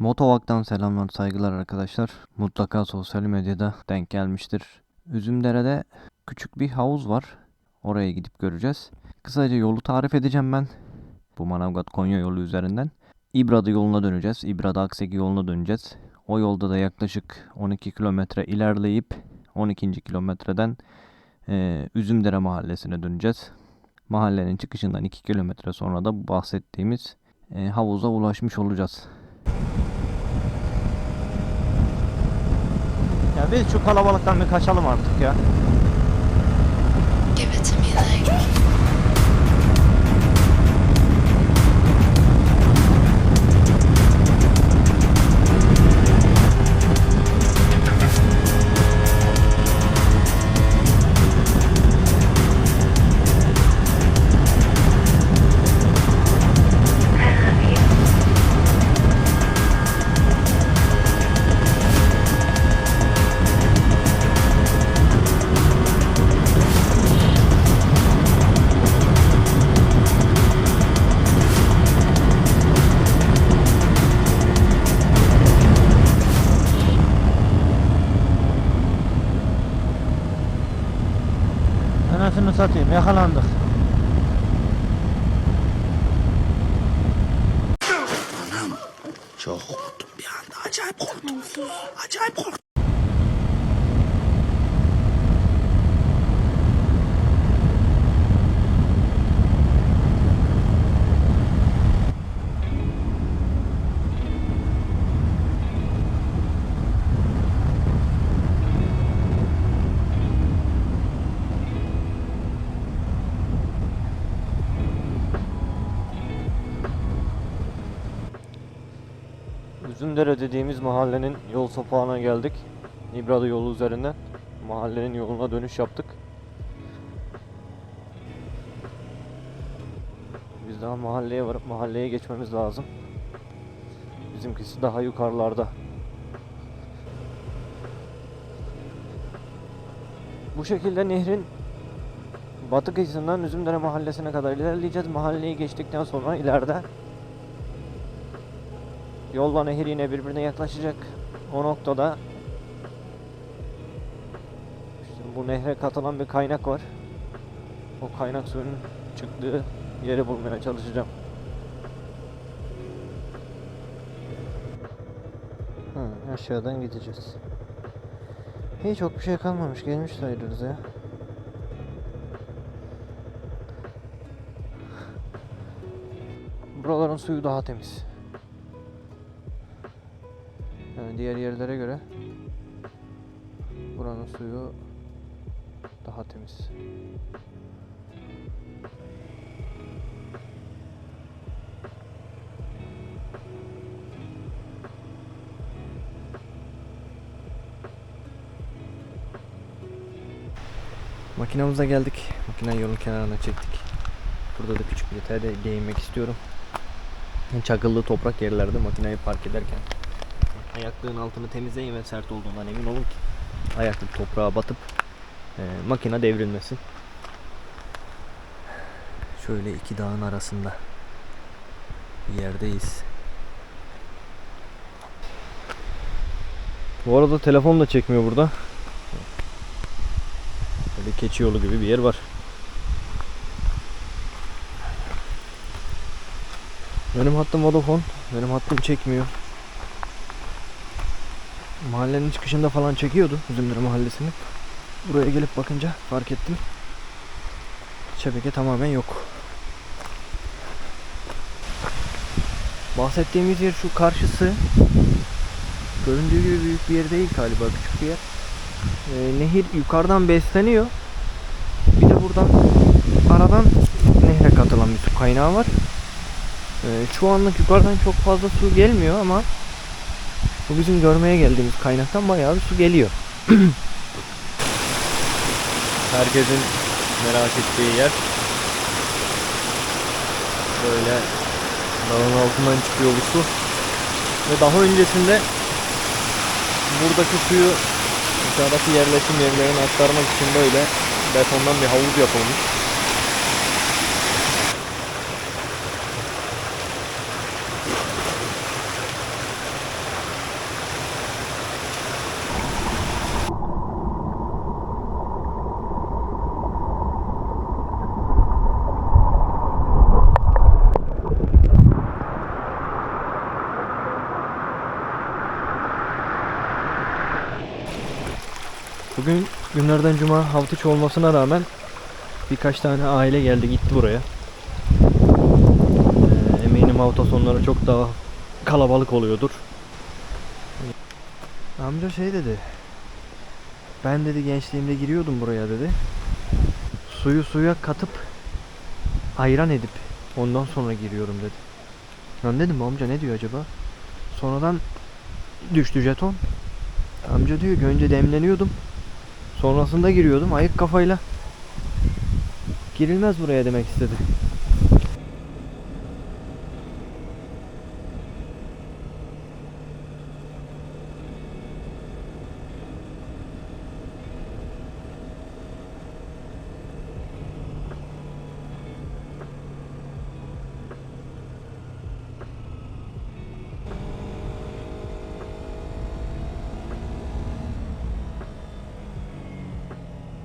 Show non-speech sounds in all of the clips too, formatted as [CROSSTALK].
Motovak'tan selamlar saygılar arkadaşlar. Mutlaka sosyal medyada denk gelmiştir. Üzümdere'de küçük bir havuz var. Oraya gidip göreceğiz. Kısaca yolu tarif edeceğim ben. Bu Manavgat Konya yolu üzerinden. İbrada yoluna döneceğiz. İbrada Akseki yoluna döneceğiz. O yolda da yaklaşık 12 kilometre ilerleyip 12. kilometreden eee Üzümdere mahallesine döneceğiz. Mahallenin çıkışından 2 kilometre sonra da bahsettiğimiz eee, havuza ulaşmış olacağız. Ya biz şu kalabalıktan bir kaçalım artık ya. Give it to me like Anasını satayım yakalandık. Çok korktum bir anda. Acayip korktum. Acayip korktum. Üzümdere dediğimiz mahallenin yol sopağına geldik. İbrada yolu üzerinden mahallenin yoluna dönüş yaptık. Biz daha mahalleye varıp mahalleye geçmemiz lazım. Bizimkisi daha yukarılarda. Bu şekilde nehrin batı kıyısından Üzümdere mahallesine kadar ilerleyeceğiz. Mahalleyi geçtikten sonra ileride Yolla nehir yine birbirine yaklaşacak. O noktada işte bu nehre katılan bir kaynak var. O kaynak suyunun çıktığı yeri bulmaya çalışacağım. Hı, aşağıdan gideceğiz. Hiç çok bir şey kalmamış. Gelmiş sayılırız ya. Buraların suyu daha temiz. Yani diğer yerlere göre buranın suyu daha temiz. Makinamıza geldik. Makineyi yolun kenarına çektik. Burada da küçük bir detay da değinmek istiyorum. Çakıllı toprak yerlerde makineyi park ederken ayaklığın altını temizleyin ve sert olduğundan emin olun ki ayaklık toprağa batıp e, makine devrilmesin. Şöyle iki dağın arasında bir yerdeyiz. Bu arada telefon da çekmiyor burada. Böyle keçi yolu gibi bir yer var. Benim hattım Vodafone. Benim hattım çekmiyor. Mahallenin çıkışında falan çekiyordu Üzümdere mahallesini. Buraya gelip bakınca fark ettim. Şebeke tamamen yok. Bahsettiğimiz yer şu karşısı. Göründüğü gibi büyük bir yer değil galiba küçük bir yer. Ee, nehir yukarıdan besleniyor. Bir de buradan aradan nehre katılan bir su kaynağı var. Ee, şu anlık yukarıdan çok fazla su gelmiyor ama bu bizim görmeye geldiğimiz kaynaktan bayağı bir su geliyor. [CLEARS THROAT] Herkesin merak ettiği yer. Böyle dağın altından çıkıyor bu su. Ve daha öncesinde buradaki suyu aşağıdaki yerleşim yerlerine aktarmak için böyle betondan bir havuz yapılmış. Bugün günlerden cuma hafta içi olmasına rağmen birkaç tane aile geldi gitti buraya. Ee, eminim hafta sonları çok daha kalabalık oluyordur. Amca şey dedi. Ben dedi gençliğimde giriyordum buraya dedi. Suyu suya katıp ayran edip ondan sonra giriyorum dedi. Lan dedim amca ne diyor acaba? Sonradan düştü jeton. Amca diyor ki önce demleniyordum. Sonrasında giriyordum ayık kafayla. Girilmez buraya demek istedi.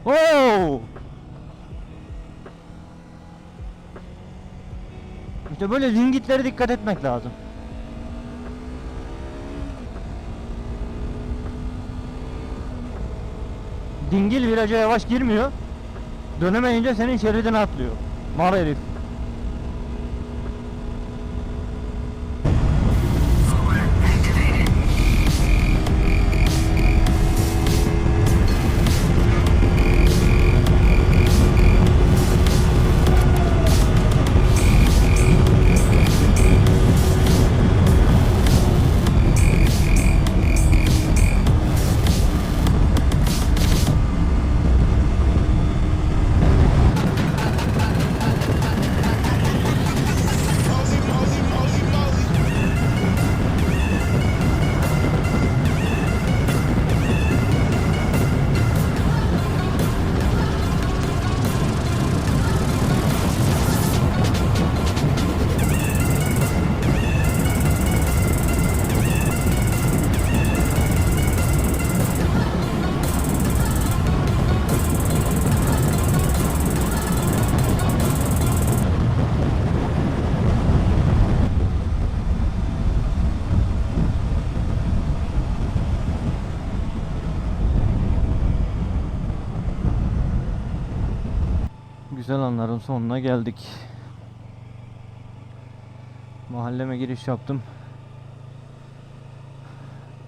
Oo! İşte böyle zingitlere dikkat etmek lazım. Dingil viraja yavaş girmiyor. Dönemeyince senin şeridine atlıyor. Mar herif. Güzel anların sonuna geldik. Mahalleme giriş yaptım.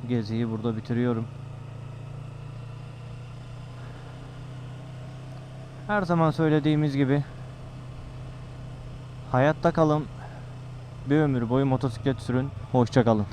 Geziyi burada bitiriyorum. Her zaman söylediğimiz gibi hayatta kalın. Bir ömür boyu motosiklet sürün. Hoşça kalın.